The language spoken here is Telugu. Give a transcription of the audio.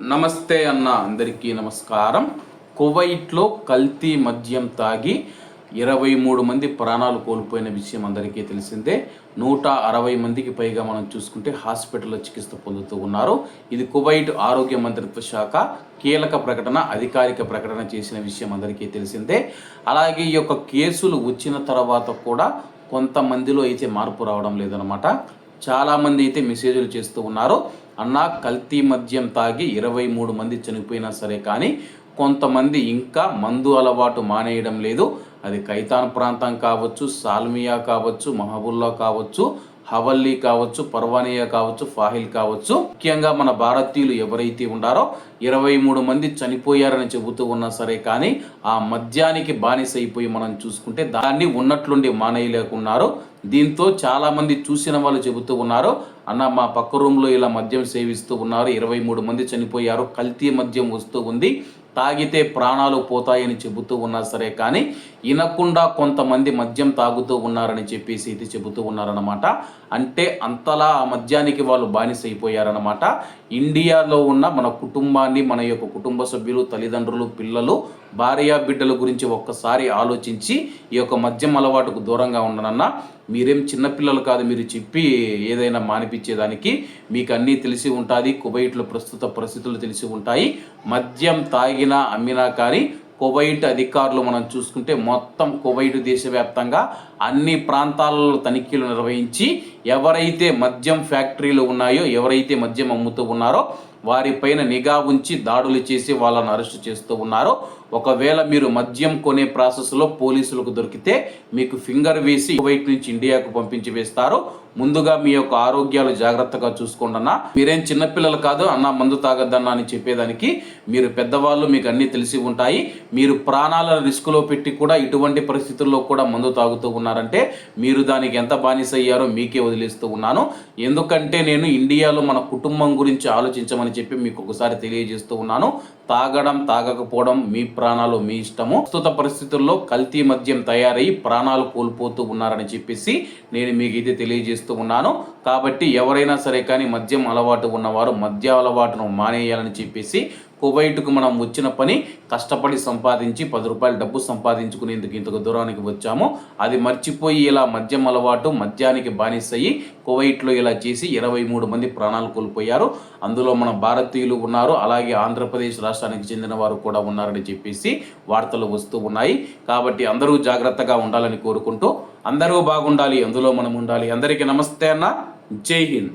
నమస్తే అన్న అందరికీ నమస్కారం. కువైట్లో కల్తీ మద్యం తాగి ఇరవై మూడు మంది ప్రాణాలు కోల్పోయిన విషయం అందరికీ తెలిసిందే. నూట అరవై మందికి పైగా మనం చూసుకుంటే హాస్పిటల్లో చికిత్స పొందుతూ ఉన్నారు. ఇది కువైట్ ఆరోగ్య మంత్రిత్వ శాఖ కీలక ప్రకటన అధికారిక ప్రకటన చేసిన విషయం అందరికీ తెలిసిందే. అలాగే ఈ యొక్క కేసులు వచ్చిన తర్వాత కూడా కొంతమందిలో అయితే మార్పు రావడం లేదనమాట చాలామంది అయితే మెసేజ్లు చేస్తూ ఉన్నారు. అన్నా కల్తీ మద్యం తాగి ఇరవై మూడు మంది చనిపోయినా సరే కానీ కొంతమంది ఇంకా మందు అలవాటు మానేయడం లేదు. అది కైతాన్ ప్రాంతం కావచ్చు సాల్మియా కావచ్చు మహబుల్లా కావచ్చు హవల్లీ కావచ్చు పర్వానియా కావచ్చు ఫాహిల్ కావచ్చు. ముఖ్యంగా మన భారతీయులు ఎవరైతే ఉన్నారో ఇరవై మూడు మంది చనిపోయారని చెబుతూ ఉన్నా సరే కానీ ఆ మద్యానికి బానిస అయిపోయి మనం చూసుకుంటే దాన్ని ఉన్నట్లుండి మానేయలేకున్నారు. దీంతో చాలా మంది చూసిన వాళ్ళు చెబుతూ ఉన్నారు అన్న మా పక్క రూమ్లో ఇలా మద్యం సేవిస్తూ ఉన్నారు ఇరవై మూడు మంది చనిపోయారు కల్తీ మద్యం వస్తూ ఉంది తాగితే ప్రాణాలు పోతాయని చెబుతూ ఉన్నా సరే కానీ వినకుండా కొంతమంది మద్యం తాగుతూ ఉన్నారని చెప్పేసి ఇది చెబుతూ ఉన్నారనమాట అంటే అంతలా ఆ మద్యానికి వాళ్ళు బానిస అయిపోయారనమాట ఇండియాలో ఉన్న మన కుటుంబాన్ని మన యొక్క కుటుంబ సభ్యులు తల్లిదండ్రులు పిల్లలు భార్య బిడ్డల గురించి ఒక్కసారి ఆలోచించి ఈ యొక్క మద్యం అలవాటుకు దూరంగా ఉండనన్నా మీరేం చిన్నపిల్లలు కాదు మీరు చెప్పి ఏదైనా మానిపించేదానికి మీకు అన్నీ తెలిసి ఉంటుంది కువైట్లో ప్రస్తుత పరిస్థితులు తెలిసి ఉంటాయి. మద్యం తాగినా అమ్మినా కానీ కువైట్ అధికారులు మనం చూసుకుంటే మొత్తం కువైట్ దేశవ్యాప్తంగా అన్ని ప్రాంతాలలో తనిఖీలు నిర్వహించి ఎవరైతే మద్యం ఫ్యాక్టరీలు ఉన్నాయో ఎవరైతే మద్యం అమ్ముతూ ఉన్నారో వారిపైన నిఘా ఉంచి దాడులు చేసి వాళ్ళని అరెస్ట్ చేస్తూ ఉన్నారు ఒకవేళ మీరు మద్యం కొనే ప్రాసెస్లో పోలీసులకు దొరికితే మీకు ఫింగర్ వేసి కువైట్ నుంచి ఇండియాకు పంపించి వేస్తారు. ముందుగా మీ యొక్క ఆరోగ్యాలు జాగ్రత్తగా చూసుకోండి అన్న. మీరేం చిన్నపిల్లలు కాదు అన్న మందు తాగద్దన్న అని చెప్పేదానికి మీరు పెద్దవాళ్ళు మీకు అన్నీ తెలిసి ఉంటాయి. మీరు ప్రాణాల రిస్క్లో పెట్టి కూడా ఇటువంటి పరిస్థితుల్లో కూడా మందు తాగుతూ ఉన్నారంటే మీరు దానికి ఎంత బానిస అయ్యారో మీకే వదిలేస్తూ ఉన్నాను. ఎందుకంటే నేను ఇండియాలో మన కుటుంబం గురించి ఆలోచించమని చెప్పి మీకు ఒకసారి తెలియజేస్తూ ఉన్నాను తాగడం తాగకపోవడం మీ ప్రాణాలు మీ ఇష్టము. ప్రస్తుత పరిస్థితుల్లో కల్తీ మద్యం తయారై ప్రాణాలు కోల్పోతూ ఉన్నారని చెప్పేసి నేను మీకు ఇది తెలియజేస్తూ ఉన్నాను. కాబట్టి ఎవరైనా సరే కానీ మద్యం అలవాటు ఉన్నవారు మద్య అలవాటును మానేయాలని చెప్పేసి కువైట్కు మనం వచ్చిన పని కష్టపడి సంపాదించి పది రూపాయలు డబ్బు సంపాదించుకునేందుకు ఇంతకు దూరానికి వచ్చాము. అది మర్చిపోయి ఇలా మద్యం అలవాటు మద్యానికి బానిసయ్యి కువైట్లో ఇలా చేసి ఇరవై మూడు మంది ప్రాణాలు కోల్పోయారు. అందులో మన భారతీయులు ఉన్నారు. అలాగే ఆంధ్రప్రదేశ్ రాష్ట్రానికి చెందిన వారు కూడా ఉన్నారని చెప్పేసి వార్తలు వస్తూ ఉన్నాయి. కాబట్టి అందరూ జాగ్రత్తగా ఉండాలని కోరుకుంటూ అందరూ బాగుండాలి అందులో మనం ఉండాలి. అందరికీ నమస్తే అన్న. జై హింద్.